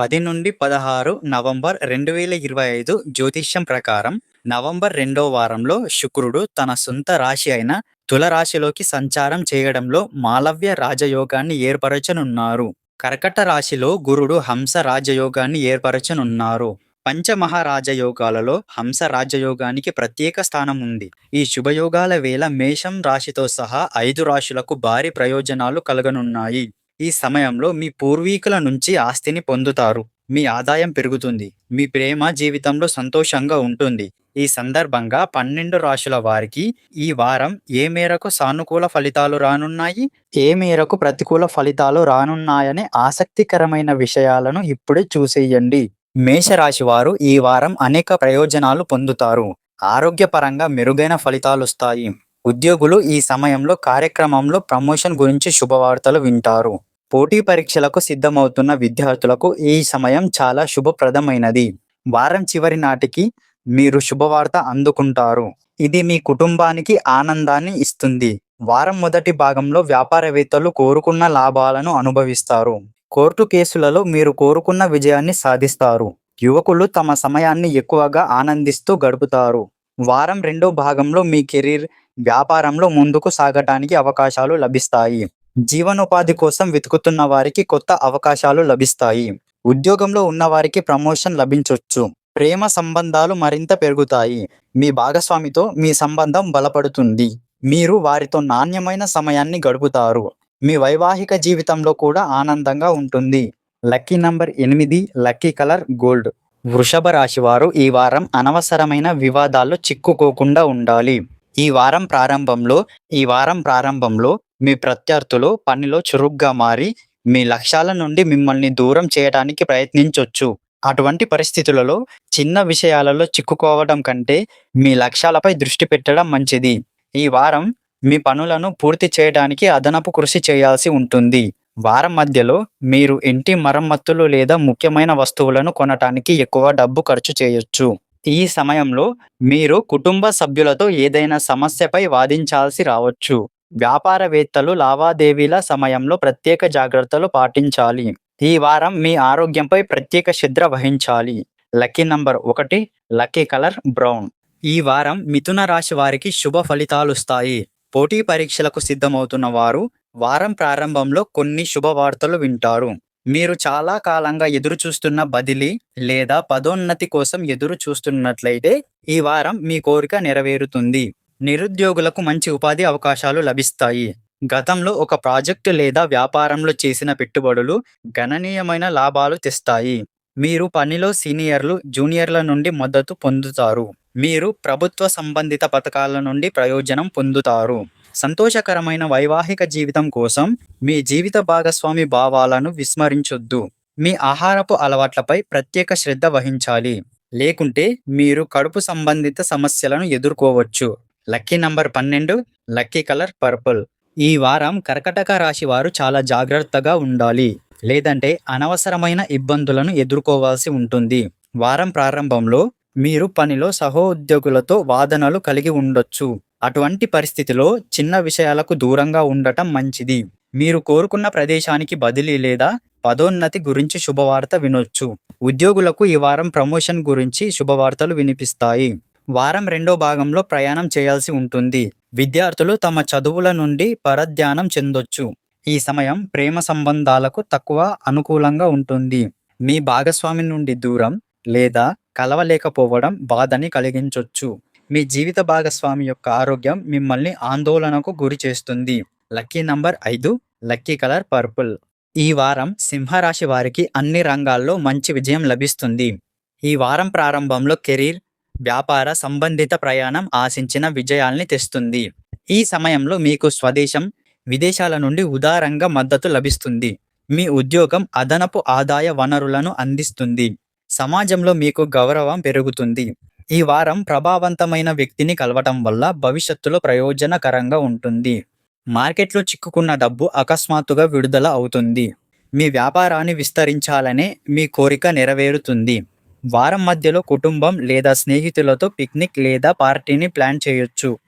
పది నుండి పదహారు నవంబర్ రెండు వేల ఇరవై ఐదు జ్యోతిష్యం ప్రకారం నవంబర్ రెండో వారంలో శుక్రుడు తన సొంత రాశి అయిన తులరాశిలోకి సంచారం చేయడంలో మాలవ్య రాజయోగాన్ని ఏర్పరచనున్నారు. కర్కట రాశిలో గురుడు హంస రాజయోగాన్ని ఏర్పరచనున్నారు. పంచమహారాజయోగాలలో హంస రాజయోగానికి ప్రత్యేక స్థానం ఉంది. ఈ శుభయోగాల వేళ మేషం రాశితో సహా ఐదు రాశులకు భారీ ప్రయోజనాలు కలగనున్నాయి. ఈ సమయంలో మీ పూర్వీకుల నుంచి ఆస్తిని పొందుతారు. మీ ఆదాయం పెరుగుతుంది. మీ ప్రేమ జీవితంలో సంతోషంగా ఉంటుంది. ఈ సందర్భంగా పన్నెండు రాశుల వారికి ఈ వారం ఏ మేరకు సానుకూల ఫలితాలు రానున్నాయి? ఏ మేరకు ప్రతికూల ఫలితాలు రానున్నాయనే ఆసక్తికరమైన విషయాలను ఇప్పుడే చూసేయండి. మేషరాశి వారు ఈ వారం అనేక ప్రయోజనాలు పొందుతారు. ఆరోగ్యపరంగా మెరుగైన ఫలితాలు వస్తాయి. ఉద్యోగులు ఈ సమయంలో కార్యక్రమంలో ప్రమోషన్ గురించి శుభవార్తలు వింటారు. పోటీ పరీక్షలకు సిద్ధమవుతున్న విద్యార్థులకు ఈ సమయం చాలా శుభప్రదమైనది. వారం చివరి నాటికి మీరు శుభవార్త అందుకుంటారు. ఇది మీ కుటుంబానికి ఆనందాన్ని ఇస్తుంది. వారం మొదటి భాగంలో వ్యాపారవేత్తలు కోరుకున్న లాభాలను అనుభవిస్తారు. కోర్టు కేసులలో మీరు కోరుకున్న విజయాన్ని సాధిస్తారు. యువకులు తమ సమయాన్ని ఎక్కువగా ఆనందిస్తూ గడుపుతారు. వారం రెండో భాగంలో మీ కెరీర్ వ్యాపారంలో ముందుకు సాగటానికి అవకాశాలు లభిస్తాయి. జీవనోపాధి కోసం వెతుకుతున్న వారికి కొత్త అవకాశాలు లభిస్తాయి. ఉద్యోగంలో ఉన్న వారికి ప్రమోషన్ లభించవచ్చు ప్రేమ సంబంధాలు మరింత పెరుగుతాయి. మీ భాగస్వామితో మీ సంబంధం బలపడుతుంది. మీరు వారితో నాణ్యమైన సమయాన్ని గడుపుతారు. మీ వైవాహిక జీవితంలో కూడా ఆనందంగా ఉంటుంది. లక్కీ నంబర్ ఎనిమిది లక్కీ కలర్ గోల్డ్. వృషభ రాశి వారు ఈ వారం అనవసరమైన వివాదాల్లో చిక్కుకోకుండా ఉండాలి. ఈ వారం ప్రారంభంలో ఈ వారం ప్రారంభంలో మీ ప్రత్యర్థులు పనిలో చురుగ్గా మారి మీ లక్ష్యాల నుండి మిమ్మల్ని దూరం చేయడానికి ప్రయత్నించవచ్చు అటువంటి పరిస్థితులలో చిన్న విషయాలలో చిక్కుకోవడం కంటే మీ లక్ష్యాలపై దృష్టి పెట్టడం మంచిది. ఈ వారం మీ పనులను పూర్తి చేయడానికి అదనపు కృషి చేయాల్సి ఉంటుంది. వారం మధ్యలో మీరు ఇంటి మరమ్మతులు లేదా ముఖ్యమైన వస్తువులను కొనటానికి ఎక్కువ డబ్బు ఖర్చు చేయొచ్చు. ఈ సమయంలో మీరు కుటుంబ సభ్యులతో ఏదైనా సమస్యపై వాదించాల్సి రావచ్చు. వ్యాపారవేత్తలు లావాదేవీల సమయంలో ప్రత్యేక జాగ్రత్తలు పాటించాలి. ఈ వారం మీ ఆరోగ్యంపై ప్రత్యేక శ్రద్ధ వహించాలి. లక్కీ నంబర్ ఒకటి లక్కీ కలర్ బ్రౌన్. ఈ వారం మిథున రాశి వారికి శుభ ఫలితాలు వస్తాయి. పోటీ పరీక్షలకు సిద్ధమవుతున్న వారు వారం ప్రారంభంలో కొన్ని శుభవార్తలు వింటారు. మీరు చాలా కాలంగా ఎదురు చూస్తున్న బదిలీ లేదా పదోన్నతి కోసం ఎదురు చూస్తున్నట్లయితే ఈ వారం మీ కోరిక నెరవేరుతుంది. నిరుద్యోగులకు మంచి ఉపాధి అవకాశాలు లభిస్తాయి. గతంలో ఒక ప్రాజెక్టు లేదా వ్యాపారంలో చేసిన పెట్టుబడులు గణనీయమైన లాభాలు తెస్తాయి. మీరు పనిలో సీనియర్లు జూనియర్ల నుండి మద్దతు పొందుతారు. మీరు ప్రభుత్వ సంబంధిత పథకాల నుండి ప్రయోజనం పొందుతారు. సంతోషకరమైన వైవాహిక జీవితం కోసం మీ జీవిత భాగస్వామి భావాలను విస్మరించొద్దు. మీ ఆహారపు అలవాట్లపై ప్రత్యేక శ్రద్ధ వహించాలి. లేకుంటే మీరు కడుపు సంబంధిత సమస్యలను ఎదుర్కోవచ్చు. లక్కీ నంబర్ పన్నెండు లక్కీ కలర్ పర్పుల్. ఈ వారం కర్కటక రాశి వారు చాలా జాగ్రత్తగా ఉండాలి. లేదంటే అనవసరమైన ఇబ్బందులను ఎదుర్కోవాల్సి ఉంటుంది. వారం ప్రారంభంలో మీరు పనిలో సహోద్యోగులతో వాదనలు కలిగి ఉండొచ్చు. అటువంటి పరిస్థితిలో చిన్న విషయాలకు దూరంగా ఉండటం మంచిది. మీరు కోరుకున్న ప్రదేశానికి బదిలీ లేదా పదోన్నతి గురించి శుభవార్త వినొచ్చు. ఉద్యోగులకు ఈ వారం ప్రమోషన్ గురించి శుభవార్తలు వినిపిస్తాయి. వారం రెండో భాగంలో ప్రయాణం చేయాల్సి ఉంటుంది. విద్యార్థులు తమ చదువుల నుండి పరధ్యానం చెందొచ్చు. ఈ సమయం ప్రేమ సంబంధాలకు తక్కువ అనుకూలంగా ఉంటుంది. మీ భాగస్వామి నుండి దూరం లేదా కలవలేకపోవడం బాధని కలిగించొచ్చు. మీ జీవిత భాగస్వామి యొక్క ఆరోగ్యం మిమ్మల్ని ఆందోళనకు గురి చేస్తుంది. లక్కీ నంబర్ ఐదు లక్కీ కలర్ పర్పుల్. ఈ వారం సింహరాశి వారికి అన్ని రంగాల్లో మంచి విజయం లభిస్తుంది. ఈ వారం ప్రారంభంలో కెరీర్ వ్యాపార సంబంధిత ప్రయాణం ఆశించిన విజయాల్ని తెస్తుంది. ఈ సమయంలో మీకు స్వదేశం విదేశాల నుండి ఉదారంగా మద్దతు లభిస్తుంది. మీ ఉద్యోగం అదనపు ఆదాయ వనరులను అందిస్తుంది. సమాజంలో మీకు గౌరవం పెరుగుతుంది. ఈ వారం ప్రభావవంతమైన వ్యక్తిని కలవటం వల్ల భవిష్యత్తులో ప్రయోజనకరంగా ఉంటుంది. మార్కెట్లో చిక్కుకున్న డబ్బు అకస్మాత్తుగా విడుదల అవుతుంది. మీ వ్యాపారాన్ని విస్తరించాలనే మీ కోరిక నెరవేరుతుంది. వారం మధ్యలో కుటుంబం లేదా స్నేహితులతో పిక్నిక్ లేదా పార్టీని ప్లాన్ చేయొచ్చు.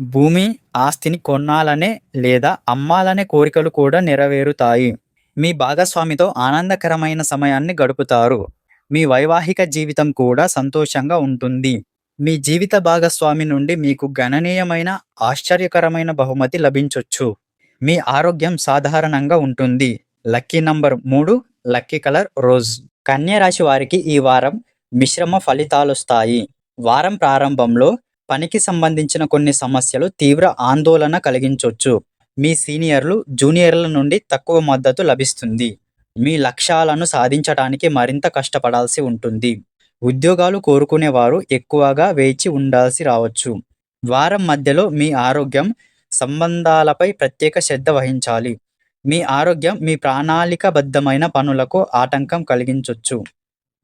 భూమి ఆస్తిని కొనాలనే లేదా అమ్మాలనే కోరికలు కూడా నెరవేరుతాయి. మీ భాగస్వామితో ఆనందకరమైన సమయాన్ని గడుపుతారు. మీ వైవాహిక జీవితం కూడా సంతోషంగా ఉంటుంది. మీ జీవిత భాగస్వామి నుండి మీకు గణనీయమైన ఆశ్చర్యకరమైన బహుమతి లభించొచ్చు. మీ ఆరోగ్యం సాధారణంగా ఉంటుంది. లక్కీ నంబర్ మూడు లక్కీ కలర్ రోజ్. కన్యరాశి వారికి ఈ వారం మిశ్రమ ఫలితాలొస్తాయి వారం ప్రారంభంలో పనికి సంబంధించిన కొన్ని సమస్యలు తీవ్ర ఆందోళన కలిగించవచ్చు మీ సీనియర్లు జూనియర్ల నుండి తక్కువ మద్దతు లభిస్తుంది. మీ లక్ష్యాలను సాధించడానికి మరింత కష్టపడాల్సి ఉంటుంది. ఉద్యోగాలు కోరుకునేవారు ఎక్కువగా వేచి ఉండాల్సి రావచ్చు. వారం మధ్యలో మీ ఆరోగ్యం సంబంధాలపై ప్రత్యేక శ్రద్ధ వహించాలి. మీ ఆరోగ్యం మీ ప్రణాళికబద్ధమైన పనులకు ఆటంకం కలిగించొచ్చు.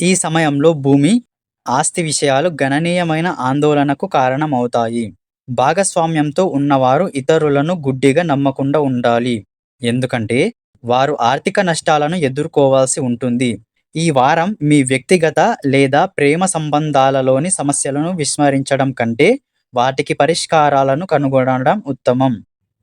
ఈ సమయంలో భూమి ఆస్తి విషయాలు గణనీయమైన ఆందోళనకు కారణమవుతాయి. భాగస్వామ్యంతో ఉన్నవారు ఇతరులను గుడ్డిగా నమ్మకుండా ఉండాలి. ఎందుకంటే వారు ఆర్థిక నష్టాలను ఎదుర్కోవాల్సి ఉంటుంది. ఈ వారం మీ వ్యక్తిగత లేదా ప్రేమ సంబంధాలలోని సమస్యలను విస్మరించడం కంటే వాటికి పరిష్కారాలను కనుగొనడం ఉత్తమం.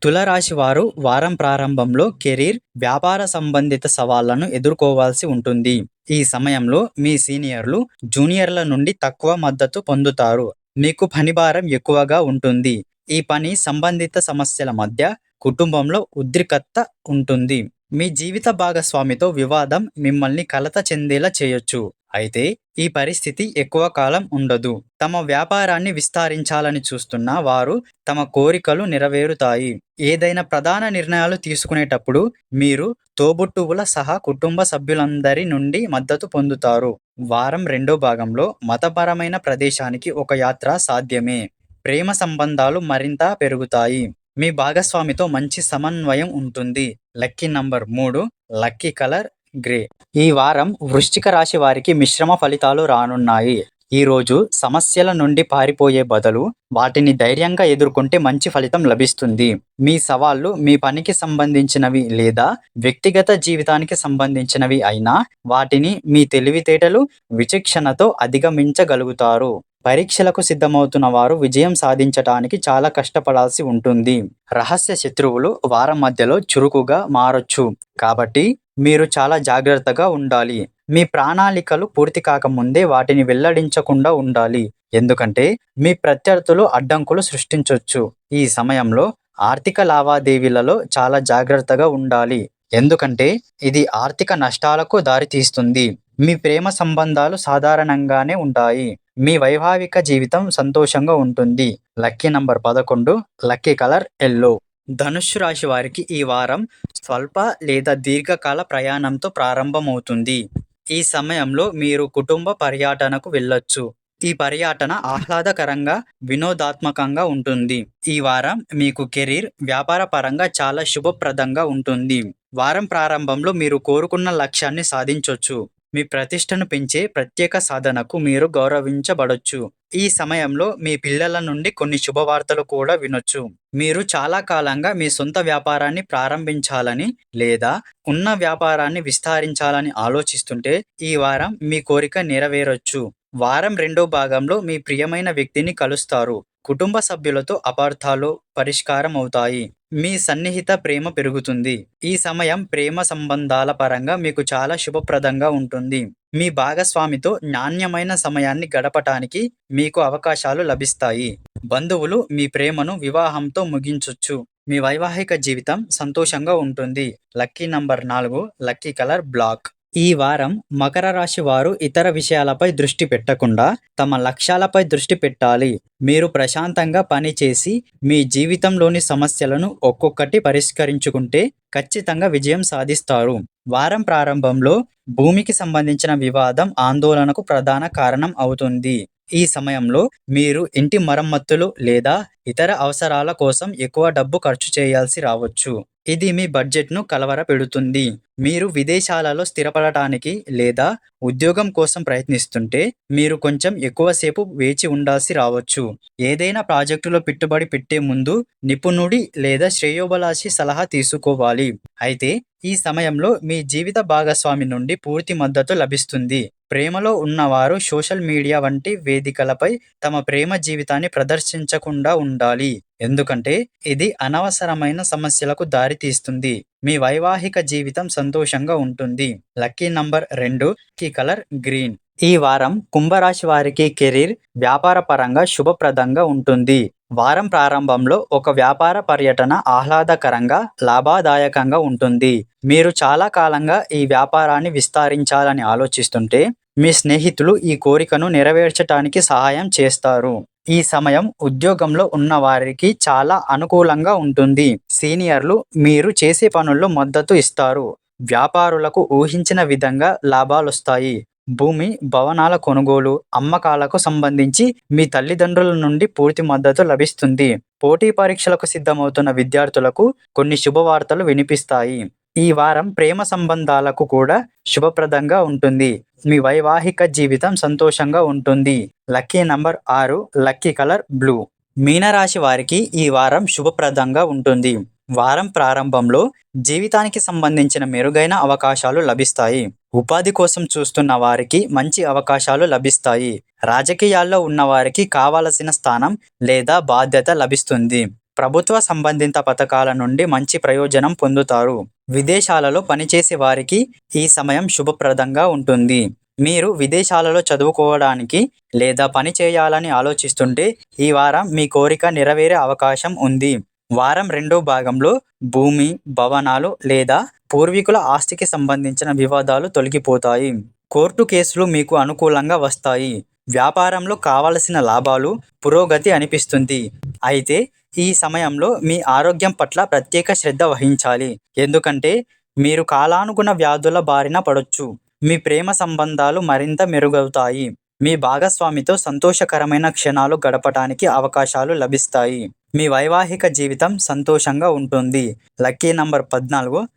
తులరాశి వారు వారం ప్రారంభంలో కెరీర్ వ్యాపార సంబంధిత సవాళ్ళను ఎదుర్కోవాల్సి ఉంటుంది. ఈ సమయంలో మీ సీనియర్లు జూనియర్ల నుండి తక్కువ మద్దతు పొందుతారు. మీకు పని భారం ఎక్కువగా ఉంటుంది. ఈ పని సంబంధిత సమస్యల మధ్య కుటుంబంలో ఉద్రిక్తత ఉంటుంది. మీ జీవిత భాగస్వామితో వివాదం మిమ్మల్ని కలత చెందేలా చేయొచ్చు. అయితే ఈ పరిస్థితి ఎక్కువ కాలం ఉండదు. తమ వ్యాపారాన్ని విస్తరించాలని చూస్తున్న వారు తమ కోరికలు నెరవేరుతాయి. ఏదైనా ప్రధాన నిర్ణయాలు తీసుకునేటప్పుడు మీరు తోబుట్టువుల సహా కుటుంబ సభ్యులందరి నుండి మద్దతు పొందుతారు. వారం రెండో భాగంలో మతపరమైన ప్రదేశానికి ఒక యాత్ర సాధ్యమే. ప్రేమ సంబంధాలు మరింత పెరుగుతాయి. మీ భాగస్వామితో మంచి సమన్వయం ఉంటుంది. లక్కీ నంబర్ మూడు లక్కీ కలర్ గ్రే. ఈ వారం వృశ్చిక రాశి వారికి మిశ్రమ ఫలితాలు రానున్నాయి. ఈ రోజు సమస్యల నుండి పారిపోయే బదులు వాటిని ధైర్యంగా ఎదుర్కొంటే మంచి ఫలితం లభిస్తుంది. మీ సవాళ్ళు మీ పనికి సంబంధించినవి లేదా వ్యక్తిగత జీవితానికి సంబంధించినవి అయినా వాటిని మీ తెలివితేటలు విచక్షణతో అధిగమించగలుగుతారు. పరీక్షలకు సిద్ధమవుతున్న వారు విజయం సాధించటానికి చాలా కష్టపడాల్సి ఉంటుంది. రహస్య శత్రువులు వారం మధ్యలో చురుకుగా మారొచ్చు. కాబట్టి మీరు చాలా జాగ్రత్తగా ఉండాలి. మీ ప్రణాళికలు పూర్తి కాకముందే వాటిని వెల్లడించకుండా ఉండాలి. ఎందుకంటే మీ ప్రత్యర్థులు అడ్డంకులు సృష్టించవచ్చు ఈ సమయంలో ఆర్థిక లావాదేవీలలో చాలా జాగ్రత్తగా ఉండాలి. ఎందుకంటే ఇది ఆర్థిక నష్టాలకు దారితీస్తుంది. మీ ప్రేమ సంబంధాలు సాధారణంగానే ఉంటాయి. మీ వైవాహిక జీవితం సంతోషంగా ఉంటుంది. లక్కీ నంబర్ పదకొండు లక్కీ కలర్ ఎల్లో. ధనుస్సు రాశి వారికి ఈ వారం స్వల్ప లేదా దీర్ఘకాల ప్రయాణంతో ప్రారంభమవుతుంది. ఈ సమయంలో మీరు కుటుంబ పర్యటనకు వెళ్ళొచ్చు. ఈ పర్యటన ఆహ్లాదకరంగా వినోదాత్మకంగా ఉంటుంది. ఈ వారం మీకు కెరీర్ వ్యాపార పరంగా చాలా శుభప్రదంగా ఉంటుంది. వారం ప్రారంభంలో మీరు కోరుకున్న లక్ష్యాన్ని సాధించవచ్చు మీ ప్రతిష్టను పెంచే ప్రత్యేక సాధనకు మీరు గౌరవించబడొచ్చు. ఈ సమయంలో మీ పిల్లల నుండి కొన్ని శుభవార్తలు కూడా వినొచ్చు. మీరు చాలా కాలంగా మీ సొంత వ్యాపారాన్ని ప్రారంభించాలని లేదా ఉన్న వ్యాపారాన్ని విస్తరించాలని ఆలోచిస్తుంటే ఈ వారం మీ కోరిక నెరవేరొచ్చు. వారం రెండో భాగంలో మీ ప్రియమైన వ్యక్తిని కలుస్తారు. కుటుంబ సభ్యులతో అపార్థాలు పరిష్కారం అవుతాయి మీ సన్నిహిత ప్రేమ పెరుగుతుంది. ఈ సమయం ప్రేమ సంబంధాల పరంగా మీకు చాలా శుభప్రదంగా ఉంటుంది. మీ భాగస్వామితో నాణ్యమైన సమయాన్ని గడపటానికి మీకు అవకాశాలు లభిస్తాయి. బంధువులు మీ ప్రేమను వివాహంతో ముగించొచ్చు. మీ వైవాహిక జీవితం సంతోషంగా ఉంటుంది. లక్కీ నంబర్ నాలుగు లక్కీ కలర్ బ్లాక్. ఈ వారం మకర రాశి వారు ఇతర విషయాలపై దృష్టి పెట్టకుండా తమ లక్ష్యాలపై దృష్టి పెట్టాలి. మీరు ప్రశాంతంగా పనిచేసి మీ జీవితంలోని సమస్యలను ఒక్కొక్కటి పరిష్కరించుకుంటే ఖచ్చితంగా విజయం సాధిస్తారు. వారం ప్రారంభంలో భూమికి సంబంధించిన వివాదం ఆందోళనకు ప్రధాన కారణం అవుతుంది. ఈ సమయంలో మీరు ఇంటి మరమ్మతులు లేదా ఇతర అవసరాల కోసం ఎక్కువ డబ్బు ఖర్చు చేయాల్సి రావచ్చు. ఇది మీ బడ్జెట్ను కలవర పెడుతుంది మీరు విదేశాలలో స్థిరపడటానికి లేదా ఉద్యోగం కోసం ప్రయత్నిస్తుంటే మీరు కొంచెం ఎక్కువసేపు వేచి ఉండాల్సి రావచ్చు. ఏదైనా ప్రాజెక్టులో పెట్టుబడి పెట్టే ముందు నిపుణుడి లేదా శ్రేయోబలాసి సలహా తీసుకోవాలి. అయితే ఈ సమయంలో మీ జీవిత భాగస్వామి నుండి పూర్తి మద్దతు లభిస్తుంది. ప్రేమలో ఉన్నవారు సోషల్ మీడియా వంటి వేదికలపై తమ ప్రేమ జీవితాన్ని ప్రదర్శించకుండా ఉండాలి ఉండాలి. ఎందుకంటే ఇది అనవసరమైన సమస్యలకు దారితీస్తుంది మీ వైవాహిక జీవితం సంతోషంగా ఉంటుంది. లక్కీ నంబర్ రెండు కి కలర్ గ్రీన్. ఈ వారం కుంభరాశి వారికి కెరీర్ వ్యాపార పరంగా శుభప్రదంగా ఉంటుంది. వారం ప్రారంభంలో ఒక వ్యాపార పర్యటన ఆహ్లాదకరంగా లాభదాయకంగా ఉంటుంది. మీరు చాలా కాలంగా ఈ వ్యాపారాన్ని విస్తరించాలని ఆలోచిస్తుంటే మీ స్నేహితులు ఈ కోరికను నెరవేర్చడానికి సహాయం చేస్తారు. ఈ సమయం ఉద్యోగంలో ఉన్న వారికి చాలా అనుకూలంగా ఉంటుంది. సీనియర్లు మీరు చేసే పనుల్లో మద్దతు ఇస్తారు. వ్యాపారులకు ఊహించిన విధంగా లాభాలొస్తాయి. భూమి భవనాల కొనుగోలు అమ్మకాలకు సంబంధించి మీ తల్లిదండ్రుల నుండి పూర్తి మద్దతు లభిస్తుంది. పోటీ పరీక్షలకు సిద్ధమవుతున్న విద్యార్థులకు కొన్ని శుభవార్తలు వినిపిస్తాయి. ఈ వారం ప్రేమ సంబంధాలకు కూడా శుభప్రదంగా ఉంటుంది. మీ వైవాహిక జీవితం సంతోషంగా ఉంటుంది. లక్కీ నంబర్ ఆరు లక్కీ కలర్ బ్లూ. మీనరాశి వారికి ఈ వారం శుభప్రదంగా ఉంటుంది. వారం ప్రారంభంలో జీవితానికి సంబంధించిన మెరుగైన అవకాశాలు లభిస్తాయి. ఉపాధి కోసం చూస్తున్న వారికి మంచి అవకాశాలు లభిస్తాయి. రాజకీయాల్లో ఉన్న వారికి కావలసిన స్థానం లేదా బాధ్యత లభిస్తుంది. ప్రభుత్వ సంబంధిత పథకాల నుండి మంచి ప్రయోజనం పొందుతారు. విదేశాలలో పనిచేసే వారికి ఈ సమయం శుభప్రదంగా ఉంటుంది. మీరు విదేశాలలో చదువుకోవడానికి లేదా పని చేయాలని ఆలోచిస్తుంటే ఈ వారం మీ కోరిక నెరవేరే అవకాశం ఉంది. వారం రెండో భాగంలో భూమి భవనాలు లేదా పూర్వీకుల ఆస్తికి సంబంధించిన వివాదాలు తొలగిపోతాయి. కోర్టు కేసులు మీకు అనుకూలంగా వస్తాయి. వ్యాపారంలో కావలసిన లాభాలు పురోగతి అనిపిస్తుంది. అయితే ఈ సమయంలో మీ ఆరోగ్యం పట్ల ప్రత్యేక శ్రద్ధ వహించాలి. ఎందుకంటే మీరు కాలానుగుణ వ్యాధుల బారిన పడొచ్చు. మీ ప్రేమ సంబంధాలు మరింత మెరుగవుతాయి. మీ భాగస్వామితో సంతోషకరమైన క్షణాలు గడపడానికి అవకాశాలు లభిస్తాయి. మీ వైవాహిక జీవితం సంతోషంగా ఉంటుంది. లక్కీ నంబర్ పద్నాలుగు.